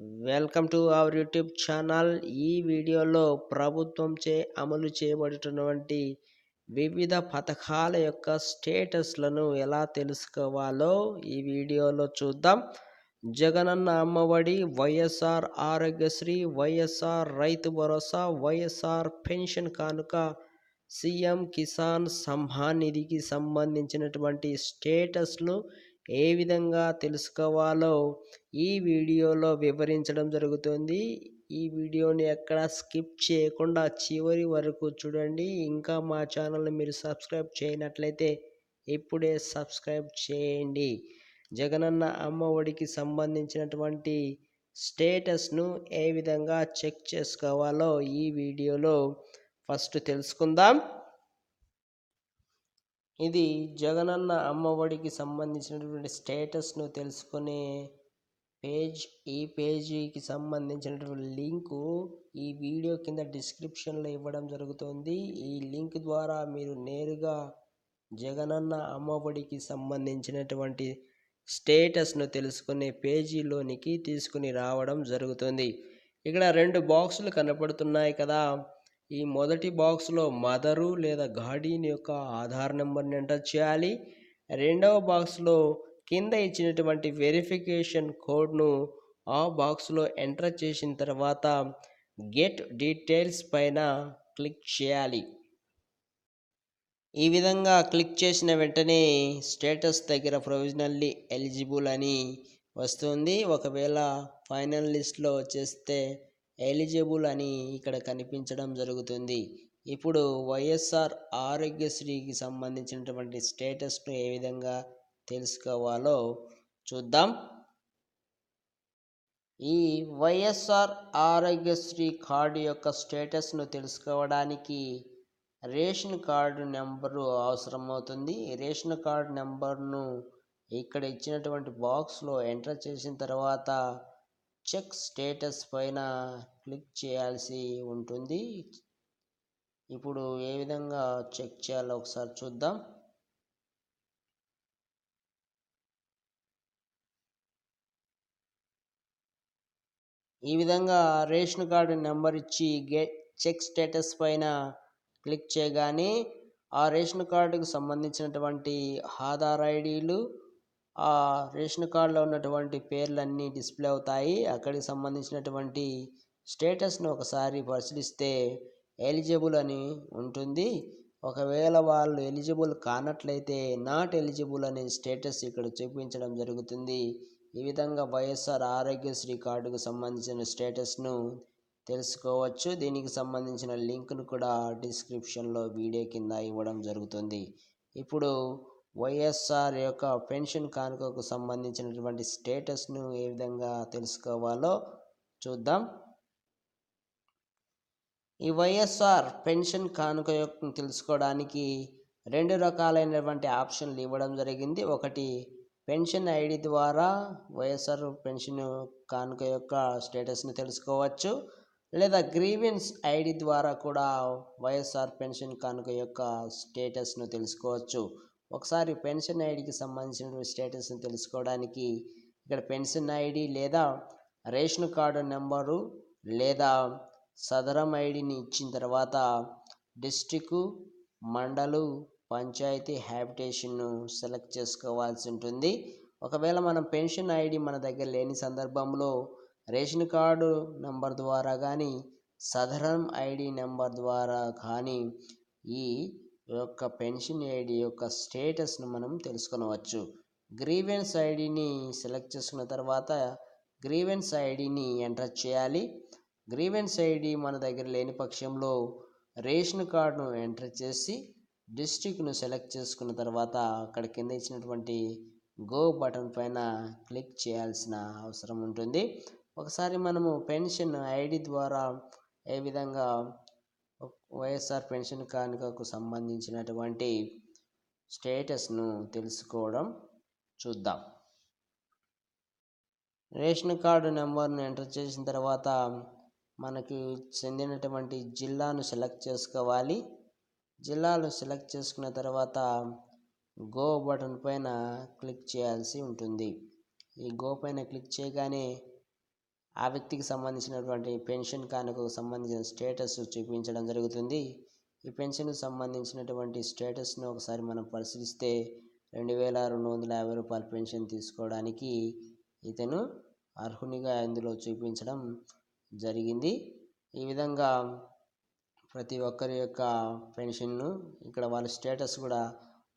Welcome to our YouTube channel ఈ వీడియోలో ప్రభుత్వంచే అమలు చేయబడుతున్నటువంటి వివిధ పథకాల యొక్క స్టేటస్లను ఎలా తెలుసుకోవాలో ఈ వీడియోలో చూద్దాం. Jagananna Amma Vodi YSR Aarogyasri YSR Rythu Bharosa YSR pension Kanuka CM Kisan Samman నిధికి సంబంధించినటువంటి స్టేటస్ను ఏ విధంగా తెలుసుకోవాలో ఈ వీడియోలో వివరించడం జరుగుతుంది. ఈ వీడియోని ఎక్కడ స్కిప్ చేయకుండా చివరి వరకు చూడండి. ఇంకా మా ఛానల్ని మీరు సబ్స్క్రైబ్ చేయనట్లయితే ఇప్పుడే సబ్స్క్రైబ్ చేయండి. జగనన్న అమ్మ ఒడికి సంబంధించినటువంటి స్టేటస్ను ఏ విధంగా చెక్ చేసుకోవాలో ఈ వీడియోలో ఫస్ట్ తెలుసుకుందాం. ఇది జగనన్న అమ్మఒడికి సంబంధించినటువంటి స్టేటస్ను తెలుసుకునే పేజ్ ఈ పేజీకి సంబంధించినటువంటి లింకు ఈ వీడియో కింద డిస్క్రిప్షన్లో ఇవ్వడం జరుగుతుంది. ఈ లింక్ ద్వారా మీరు నేరుగా జగనన్న అమ్మఒడికి సంబంధించినటువంటి స్టేటస్ను తెలుసుకునే పేజీలోనికి తీసుకుని రావడం జరుగుతుంది. ఇక్కడ రెండు బాక్సులు కనపడుతున్నాయి కదా. ఈ మొదటి బాక్స్లో మదరు లేదా గార్డియన్ యొక్క ఆధార్ నెంబర్ని ఎంటర్ చేయాలి. రెండవ బాక్స్లో కింద ఇచ్చినటువంటి వెరిఫికేషన్ కోడ్ను ఆ బాక్స్లో ఎంటర్ చేసిన తర్వాత గెట్ డీటెయిల్స్ పైన క్లిక్ చేయాలి. ఈ విధంగా క్లిక్ చేసిన వెంటనే స్టేటస్ దగ్గర ప్రొవిజనల్లీ ఎలిజిబుల్ అని వస్తుంది. ఒకవేళ ఫైనల్ లిస్ట్లో చేస్తే ఎలిజిబుల్ అని ఇక్కడ కనిపించడం జరుగుతుంది. ఇప్పుడు వైఎస్ఆర్ ఆరోగ్యశ్రీకి సంబంధించినటువంటి స్టేటస్ను ఏ విధంగా తెలుసుకోవాలో చూద్దాం. ఈ వైఎస్ఆర్ ఆరోగ్యశ్రీ కార్డు యొక్క స్టేటస్ను తెలుసుకోవడానికి రేషన్ కార్డు నెంబరు అవసరమవుతుంది. రేషన్ కార్డు నెంబర్ను ఇక్కడ ఇచ్చినటువంటి బాక్స్లో ఎంటర్ చేసిన తర్వాత చెక్ స్టేటస్ పైన క్లిక్ చేయాల్సి ఉంటుంది. ఇప్పుడు ఏ విధంగా చెక్ చేయాలో ఒకసారి చూద్దాం. ఈ విధంగా రేషన్ కార్డు నెంబర్ ఇచ్చి గెట్ చెక్ స్టేటస్ పైన క్లిక్ చేయగానే ఆ రేషన్ కార్డుకు సంబంధించినటువంటి ఆధార్ ఐడీలు ఆ రేషన్ కార్డులో ఉన్నటువంటి పేర్లన్నీ డిస్ప్లే అవుతాయి. అక్కడికి సంబంధించినటువంటి స్టేటస్ను ఒకసారి పరిశీలిస్తే ఎలిజిబుల్ అని ఉంటుంది. ఒకవేళ వాళ్ళు ఎలిజిబుల్ కానట్లయితే నాట్ ఎలిజిబుల్ అనే స్టేటస్ ఇక్కడ చూపించడం జరుగుతుంది. ఈ విధంగా వైఎస్ఆర్ ఆరోగ్యశ్రీ కార్డుకు సంబంధించిన స్టేటస్ను తెలుసుకోవచ్చు. దీనికి సంబంధించిన లింక్ను కూడా డిస్క్రిప్షన్లో వీడియో కింద ఇవ్వడం జరుగుతుంది. ఇప్పుడు వైఎస్ఆర్ యొక్క పెన్షన్ కానుకకు సంబంధించినటువంటి స్టేటస్ను ఏ విధంగా తెలుసుకోవాలో చూద్దాం. ఈ వైఎస్ఆర్ పెన్షన్ కానుక యొక్క తెలుసుకోవడానికి రెండు రకాలైనటువంటి ఆప్షన్లు ఇవ్వడం జరిగింది. ఒకటి పెన్షన్ ఐడి ద్వారా వైఎస్ఆర్ పెన్షన్ కానుక యొక్క స్టేటస్ని తెలుసుకోవచ్చు. లేదా గ్రీవెన్స్ ఐడి ద్వారా కూడా వైఎస్ఆర్ పెన్షన్ కానుక యొక్క స్టేటస్ను తెలుసుకోవచ్చు. ఒకసారి పెన్షన్ ఐడికి సంబంధించిన స్టేటస్ని తెలుసుకోవడానికి ఇక్కడ పెన్షన్ ఐడి లేదా రేషన్ కార్డు నెంబరు లేదా సదరం ఐడిని ఇచ్చిన తర్వాత డిస్టిక్ మండలు పంచాయతీ హ్యాబిటేషన్ను సెలెక్ట్ చేసుకోవాల్సి ఉంటుంది. ఒకవేళ మనం పెన్షన్ ఐడి మన దగ్గర లేని సందర్భంలో రేషన్ కార్డు నెంబర్ ద్వారా కానీ సదరం ఐడి నెంబర్ ద్వారా కానీ ఈ యొక్క పెన్షన్ ఐడి యొక్క స్టేటస్ను మనం తెలుసుకొనవచ్చు. గ్రీవెన్స్ ఐడిని సెలెక్ట్ చేసుకున్న తర్వాత గ్రీవెన్స్ ఐడిని ఎంటర్ చేయాలి. గ్రీవెన్స్ ఐడి మన దగ్గర లేని పక్షంలో రేషన్ కార్డును ఎంటర్ చేసి డిస్ట్రిక్ట్ను సెలెక్ట్ చేసుకున్న తర్వాత అక్కడ కింద ఇచ్చినటువంటి గో బటన్ పైన క్లిక్ చేయాల్సిన అవసరం ఉంటుంది. ఒకసారి మనము పెన్షన్ ఐడి ద్వారా ఏ విధంగా వైఎస్ఆర్ పెన్షన్ కానుకకు సంబంధించినటువంటి స్టేటస్ను తెలుసుకోవడం చూద్దాం. రేషన్ కార్డు నెంబర్ను ఎంటర్ చేసిన తర్వాత మనకి చెందినటువంటి జిల్లాను సెలెక్ట్ చేసుకోవాలి. జిల్లాను సెలెక్ట్ చేసుకున్న తర్వాత గో బటన్ పైన క్లిక్ చేయాల్సి ఉంటుంది. ఈ గో పైన క్లిక్ చేయగానే ఆ వ్యక్తికి సంబంధించినటువంటి పెన్షన్ కానుకకు సంబంధించిన స్టేటస్ చూపించడం జరుగుతుంది. ఈ పెన్షన్కు సంబంధించినటువంటి స్టేటస్ను ఒకసారి మనం పరిశీలిస్తే రెండు వేల రెండు వందల యాభై రూపాయల పెన్షన్ తీసుకోవడానికి ఇతను అర్హునిగా ఇందులో చూపించడం జరిగింది. ఈ విధంగా ప్రతి ఒక్కరి యొక్క పెన్షన్ను ఇక్కడ వాళ్ళ స్టేటస్ కూడా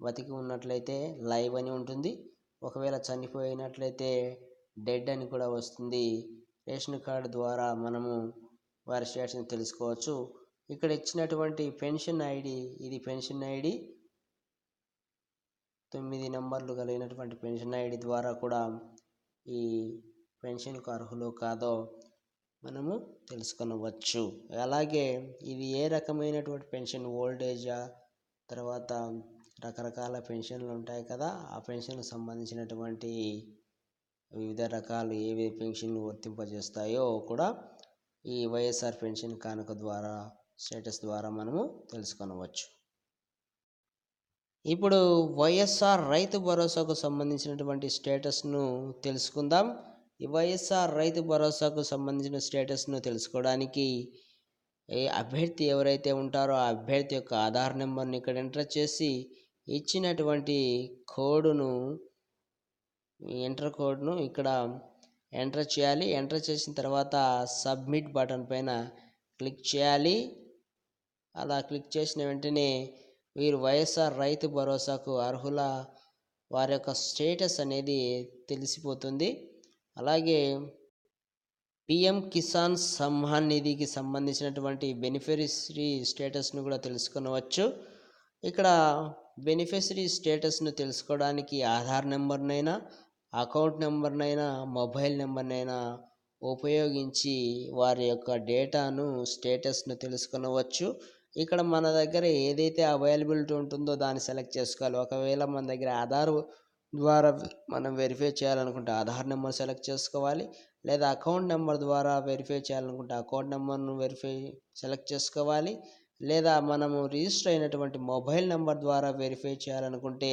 బతికి ఉన్నట్లయితే లైవ్ అని ఉంటుంది. ఒకవేళ చనిపోయినట్లయితే డెడ్ అని కూడా వస్తుంది. రేషన్ కార్డు ద్వారా మనము వారి స్టేటస్ని తెలుసుకోవచ్చు. ఇక్కడ ఇచ్చినటువంటి పెన్షన్ ఐడి ఇది పెన్షన్ ఐడి. తొమ్మిది నంబర్లు కలిగినటువంటి పెన్షన్ ఐడి ద్వారా కూడా ఈ పెన్షన్కు అర్హులు కాదో మనము తెలుసుకొనవచ్చు. అలాగే ఇది ఏ రకమైనటువంటి పెన్షన్? ఓల్డేజా? తర్వాత రకరకాల పెన్షన్లు ఉంటాయి కదా ఆ పెన్షన్కు సంబంధించినటువంటి వివిధ రకాలు ఏవి పెన్షన్లు వర్తింపజేస్తాయో కూడా ఈ వైఎస్ఆర్ పెన్షన్ కానుక ద్వారా స్టేటస్ ద్వారా మనము తెలుసుకొనవచ్చు. ఇప్పుడు వైఎస్ఆర్ రైతు భరోసాకు సంబంధించినటువంటి స్టేటస్ను తెలుసుకుందాం. ఈ వైఎస్ఆర్ రైతు భరోసాకు సంబంధించిన స్టేటస్ను తెలుసుకోవడానికి ఏ అభ్యర్థి ఎవరైతే ఉంటారో ఆ అభ్యర్థి యొక్క ఆధార్ నెంబర్ని ఇక్కడ ఎంటర్ చేసి ఇచ్చినటువంటి కోడును ఎంటర్ కోడ్ను ఇక్కడ ఎంటర్ చేయాలి. ఎంటర్ చేసిన తర్వాత సబ్మిట్ బటన్ పైన క్లిక్ చేయాలి. అలా క్లిక్ చేసిన వెంటనే వీరు వైఎస్ఆర్ రైతు భరోసాకు అర్హుల వారి యొక్క స్టేటస్ అనేది తెలిసిపోతుంది. అలాగే పిఎం కిసాన్ సమ్మాన్ నిధికి సంబంధించినటువంటి బెనిఫిషరీ స్టేటస్ను కూడా తెలుసుకొనవచ్చు. ఇక్కడ బెనిఫిషరీ స్టేటస్ను తెలుసుకోవడానికి ఆధార్ నెంబర్నైనా అకౌంట్ నెంబర్నైనా మొబైల్ నెంబర్నైనా ఉపయోగించి వారి యొక్క డేటాను స్టేటస్ను తెలుసుకొనవచ్చు. ఇక్కడ మన దగ్గర ఏదైతే అవైలబిలిటీ ఉంటుందో దాన్ని సెలెక్ట్ చేసుకోవాలి. ఒకవేళ మన దగ్గర ఆధార్ ద్వారా మనం వెరిఫై చేయాలనుకుంటే ఆధార్ నెంబర్ సెలెక్ట్ చేసుకోవాలి. లేదా అకౌంట్ నెంబర్ ద్వారా వెరిఫై చేయాలనుకుంటే అకౌంట్ నెంబర్ను వెరిఫై సెలెక్ట్ చేసుకోవాలి. లేదా మనము రిజిస్టర్ అయినటువంటి మొబైల్ నెంబర్ ద్వారా వెరిఫై చేయాలనుకుంటే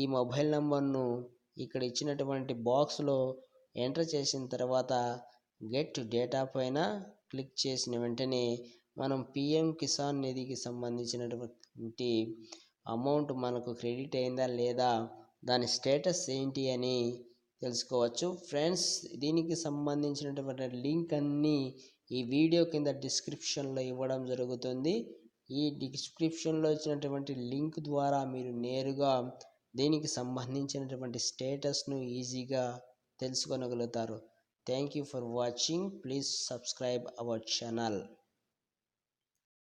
ఈ మొబైల్ నెంబర్ను ఇక్కడ ఇచ్చినటువంటి బాక్స్లో ఎంటర్ చేసిన తర్వాత గెట్ డేటా పైన క్లిక్ చేసిన వెంటనే మనం పిఎం కిసాన్ నిధికి సంబంధించినటువంటి అమౌంట్ మనకు క్రెడిట్ అయిందా లేదా దాని స్టేటస్ ఏంటి అని తెలుసుకోవచ్చు. ఫ్రెండ్స్ దీనికి సంబంధించినటువంటి లింక్ అన్నీ ఈ వీడియో కింద డిస్క్రిప్షన్లో ఇవ్వడం జరుగుతుంది. ఈ డిస్క్రిప్షన్లో ఇచ్చినటువంటి లింక్ ద్వారా మీరు నేరుగా దీనికి సంబంధించినటువంటి స్టేటస్ను ఈజీగా తెలుసుకొనగలుగుతారు. Thank you for watching. Please subscribe our channel.